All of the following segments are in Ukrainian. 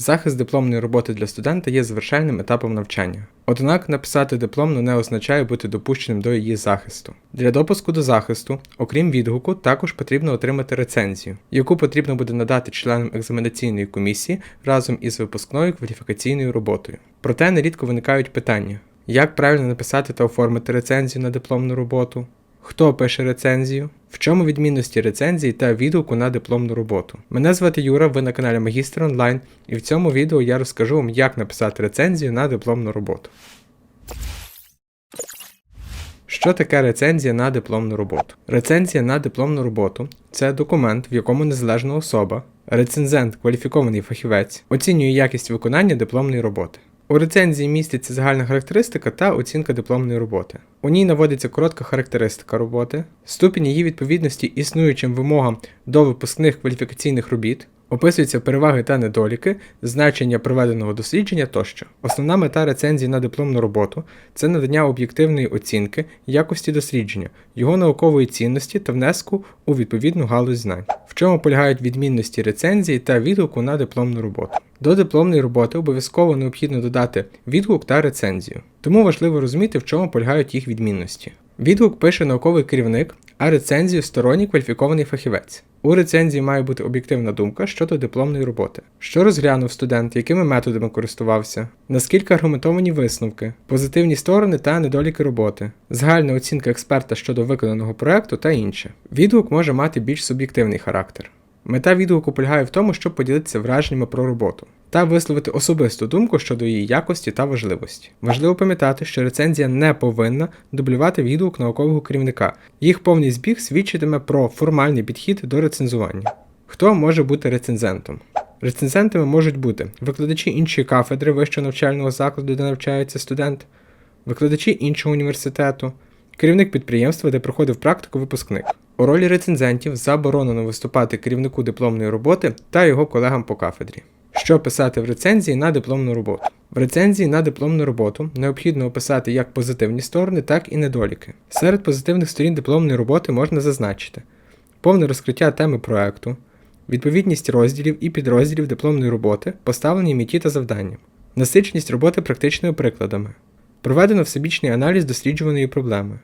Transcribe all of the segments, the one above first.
Захист дипломної роботи для студента є завершальним етапом навчання. Однак написати дипломну не означає бути допущеним до її захисту. Для допуску до захисту, окрім відгуку, також потрібно отримати рецензію, яку потрібно буде надати членам екзаменаційної комісії разом із випускною кваліфікаційною роботою. Проте нерідко виникають питання: як правильно написати та оформити рецензію на дипломну роботу? Хто пише рецензію? В чому відмінності рецензії та відгуку на дипломну роботу? Мене звати Юра, ви на каналі Магістр Онлайн, і в цьому відео я розкажу вам, як написати рецензію на дипломну роботу. Що таке рецензія на дипломну роботу? Рецензія на дипломну роботу це документ, в якому незалежна особа, рецензент, кваліфікований фахівець, оцінює якість виконання дипломної роботи. У рецензії міститься загальна характеристика та оцінка дипломної роботи. У ній наводиться коротка характеристика роботи, ступінь її відповідності існуючим вимогам до випускних кваліфікаційних робіт, описуються переваги та недоліки, значення проведеного дослідження тощо. Основна мета рецензії на дипломну роботу це надання об'єктивної оцінки якості дослідження, його наукової цінності та внеску у відповідну галузь знань. В чому полягають відмінності рецензії та відгуку на дипломну роботу. До дипломної роботи обов'язково необхідно додати відгук та рецензію. Тому важливо розуміти, в чому полягають їх відмінності. Відгук пише науковий керівник, а рецензію сторонній кваліфікований фахівець. У рецензії має бути об'єктивна думка щодо дипломної роботи, що розглянув студент, якими методами користувався, наскільки аргументовані висновки, позитивні сторони та недоліки роботи, загальна оцінка експерта щодо виконаного проекту та інше. Відгук може мати більш суб'єктивний характер. Мета відгуку полягає в тому, щоб поділитися враженнями про роботу та висловити особисту думку щодо її якості та важливості. Важливо пам'ятати, що рецензія не повинна дублювати відгук наукового керівника. Їх повний збіг свідчитиме про формальний підхід до рецензування. Хто може бути рецензентом? Рецензентами можуть бути викладачі іншої кафедри вищого навчального закладу, де навчається студент, викладачі іншого університету, керівник підприємства, де проходив практику випускник. У ролі рецензентів заборонено виступати керівнику дипломної роботи та його колегам по кафедрі. Що писати в рецензії на дипломну роботу? В рецензії на дипломну роботу необхідно описати як позитивні сторони, так і недоліки. Серед позитивних сторін дипломної роботи можна зазначити повне розкриття теми проекту, відповідність розділів і підрозділів дипломної роботи, поставлені меті та завдання, насиченість роботи практичними прикладами, проведено всебічний аналіз досліджуваної проблеми,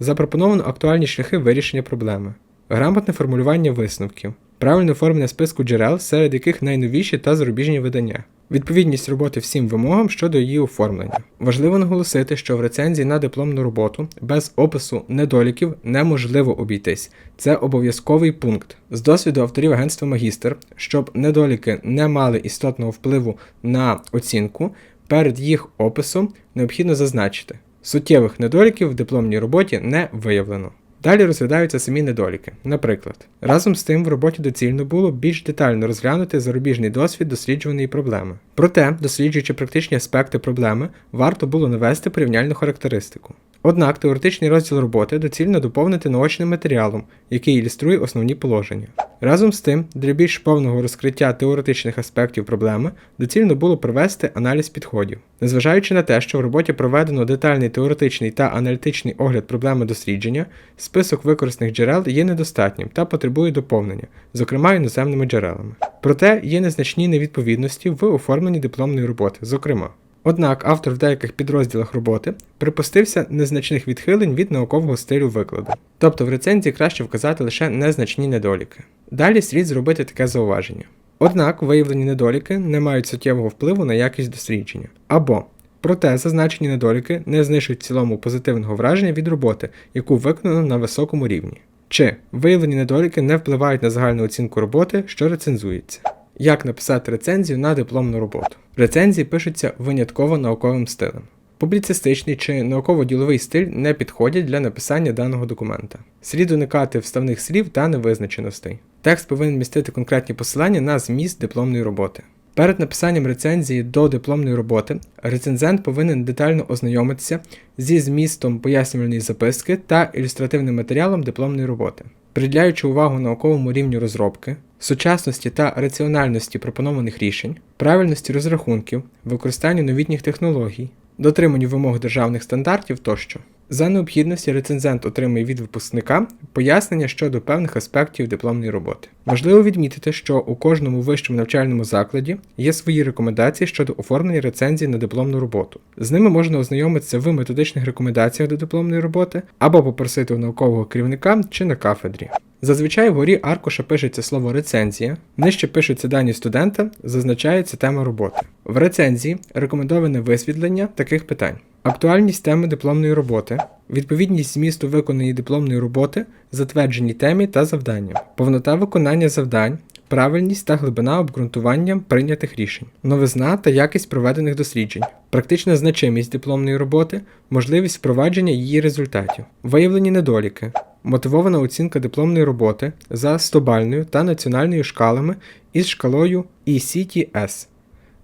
запропоновано актуальні шляхи вирішення проблеми, грамотне формулювання висновків, правильне оформлення списку джерел, серед яких найновіші та зарубіжні видання. Відповідність роботи всім вимогам щодо її оформлення. Важливо наголосити, що в рецензії на дипломну роботу без опису недоліків неможливо обійтись. Це обов'язковий пункт. З досвіду авторів агентства Магістр, щоб недоліки не мали істотного впливу на оцінку, перед їх описом необхідно зазначити, суттєвих недоліків в дипломній роботі не виявлено. Далі розглядаються самі недоліки. Наприклад, разом з тим в роботі доцільно було більш детально розглянути зарубіжний досвід досліджуваної проблеми. Проте, досліджуючи практичні аспекти проблеми, варто було навести порівняльну характеристику. Однак теоретичний розділ роботи доцільно доповнити наочним матеріалом, який ілюструє основні положення. Разом з тим, для більш повного розкриття теоретичних аспектів проблеми доцільно було провести аналіз підходів. Незважаючи на те, що в роботі проведено детальний теоретичний та аналітичний огляд проблеми дослідження, список використаних джерел є недостатнім та потребує доповнення, зокрема іноземними джерелами. Проте є незначні невідповідності в оформленні дипломної роботи, зокрема. Однак автор в деяких підрозділах роботи припустився незначних відхилень від наукового стилю викладу. Тобто в рецензії краще вказати лише незначні недоліки. Далі слід зробити таке зауваження. Однак виявлені недоліки не мають суттєвого впливу на якість дослідження. Або Проте зазначені недоліки не знищують в цілому позитивного враження від роботи, яку виконано на високому рівні. Чи виявлені недоліки не впливають на загальну оцінку роботи, що рецензується. Як написати рецензію на дипломну роботу? Рецензії пишуться винятково науковим стилем. Публіцистичний чи науково-діловий стиль не підходять для написання даного документа. Слід уникати вставних слів та невизначеностей. Текст повинен містити конкретні посилання на зміст дипломної роботи. Перед написанням рецензії до дипломної роботи рецензент повинен детально ознайомитися зі змістом пояснювальної записки та ілюстративним матеріалом дипломної роботи, приділяючи увагу науковому рівню розробки, сучасності та раціональності пропонованих рішень, правильності розрахунків, використанню новітніх технологій, дотриманню вимог державних стандартів тощо. За необхідності рецензент отримує від випускника пояснення щодо певних аспектів дипломної роботи. Важливо відмітити, що у кожному вищому навчальному закладі є свої рекомендації щодо оформлення рецензії на дипломну роботу. З ними можна ознайомитися в методичних рекомендаціях до дипломної роботи або попросити у наукового керівника чи на кафедрі. Зазвичай вгорі аркуша пишеться слово рецензія, нижче пишуться дані студента, зазначається тема роботи. В рецензії рекомендоване висвітлення таких питань: актуальність теми дипломної роботи, відповідність змісту виконаної дипломної роботи, затвердженій темі та завданням, повнота виконання завдань. Правильність та глибина обґрунтування прийнятих рішень, новизна та якість проведених досліджень, практична значимість дипломної роботи, можливість впровадження її результатів, виявлені недоліки, мотивована оцінка дипломної роботи за стобальною та національною шкалами із шкалою ECTS,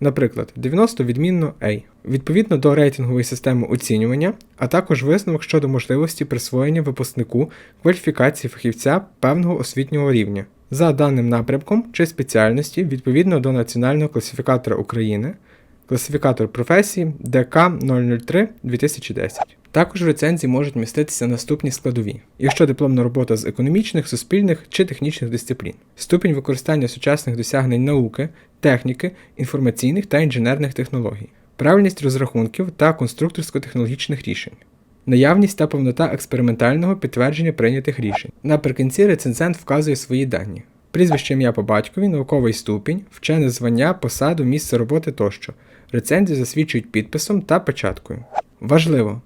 наприклад, 90 відмінно A, відповідно до рейтингової системи оцінювання, а також висновок щодо можливості присвоєння випускнику кваліфікації фахівця певного освітнього рівня. За даним напрямком чи спеціальності відповідно до Національного класифікатора України, класифікатор професії ДК 003 2010. Також в рецензії можуть міститися наступні складові, якщо дипломна робота з економічних, суспільних чи технічних дисциплін, ступінь використання сучасних досягнень науки, техніки, інформаційних та інженерних технологій, правильність розрахунків та конструкторсько-технологічних рішень. Наявність та повнота експериментального підтвердження прийнятих рішень. Наприкінці рецензент вказує свої дані: прізвище ім'я по батькові, науковий ступінь, вчене звання, посаду, місце роботи тощо. Рецензію засвідчують підписом та печаткою. Важливо!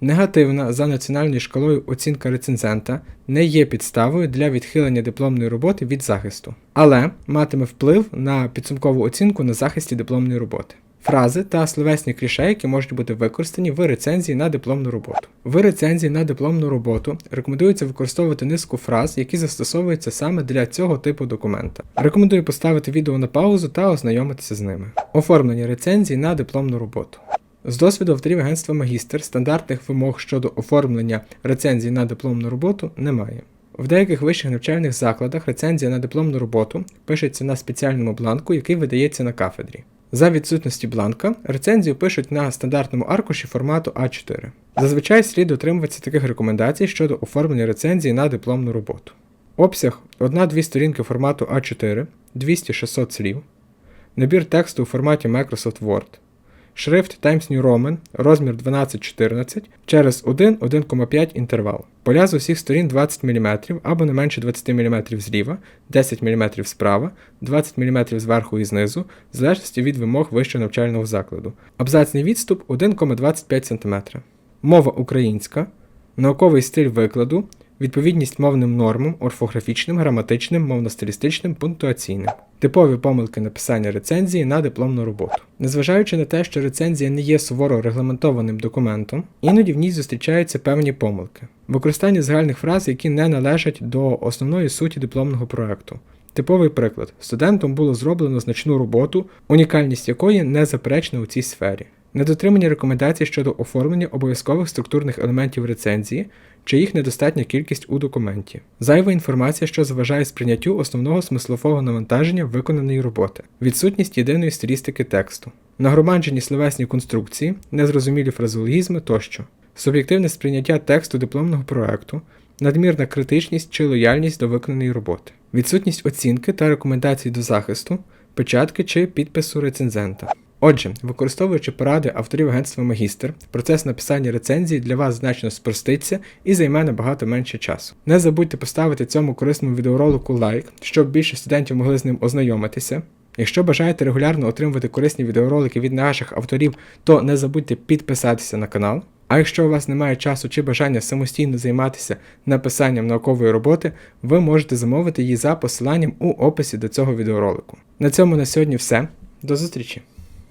Негативна за національною шкалою оцінка рецензента не є підставою для відхилення дипломної роботи від захисту, але матиме вплив на підсумкову оцінку на захисті дипломної роботи. Фрази та словесні кліше, які можуть бути використані в рецензії на дипломну роботу. В рецензії на дипломну роботу рекомендується використовувати низку фраз, які застосовуються саме для цього типу документа. Рекомендую поставити відео на паузу та ознайомитися з ними. Оформлення рецензії на дипломну роботу. З досвіду авторів агентства Магістр стандартних вимог щодо оформлення рецензії на дипломну роботу немає. В деяких вищих навчальних закладах рецензія на дипломну роботу пишеться на спеціальному бланку, який видається на кафедрі. За відсутності бланка рецензію пишуть на стандартному аркуші формату А4. Зазвичай слід дотримуватися таких рекомендацій щодо оформлення рецензії на дипломну роботу. Обсяг 1-2 сторінки формату А4, 200-600 слів, набір тексту у форматі Microsoft Word, шрифт Times New Roman, розмір 12-14 через 1-1,5 інтервал. Поля з усіх сторін 20 мм або не менше 20 мм зліва, 10 мм справа, 20 мм зверху і знизу, в залежності від вимог вищого навчального закладу. Абзацний відступ 1,25 см. Мова українська, науковий стиль викладу, відповідність мовним нормам, орфографічним, граматичним, мовно-стилістичним, пунктуаційним. Типові помилки написання рецензії на дипломну роботу. Незважаючи на те, що рецензія не є суворо регламентованим документом, іноді в ній зустрічаються певні помилки. Використання загальних фраз, які не належать до основної суті дипломного проекту. Типовий приклад: студентом було зроблено значну роботу, унікальність якої не заперечна у цій сфері. Недотримання рекомендацій щодо оформлення обов'язкових структурних елементів рецензії чи їх недостатня кількість у документі, зайва інформація, що заважає сприйняттю основного смислового навантаження виконаної роботи, відсутність єдиної стилістики тексту, нагромаджені словесні конструкції, незрозумілі фразеологізми тощо, суб'єктивне сприйняття тексту дипломного проекту, надмірна критичність чи лояльність до виконаної роботи, відсутність оцінки та рекомендацій до захисту, печатки чи підпису рецензента. Отже, використовуючи поради авторів агентства Магістр, процес написання рецензії для вас значно спроститься і займе набагато менше часу. Не забудьте поставити цьому корисному відеоролику лайк, щоб більше студентів могли з ним ознайомитися. Якщо бажаєте регулярно отримувати корисні відеоролики від наших авторів, то не забудьте підписатися на канал. А якщо у вас немає часу чи бажання самостійно займатися написанням наукової роботи, ви можете замовити її за посиланням у описі до цього відеоролику. На цьому на сьогодні все. До зустрічі!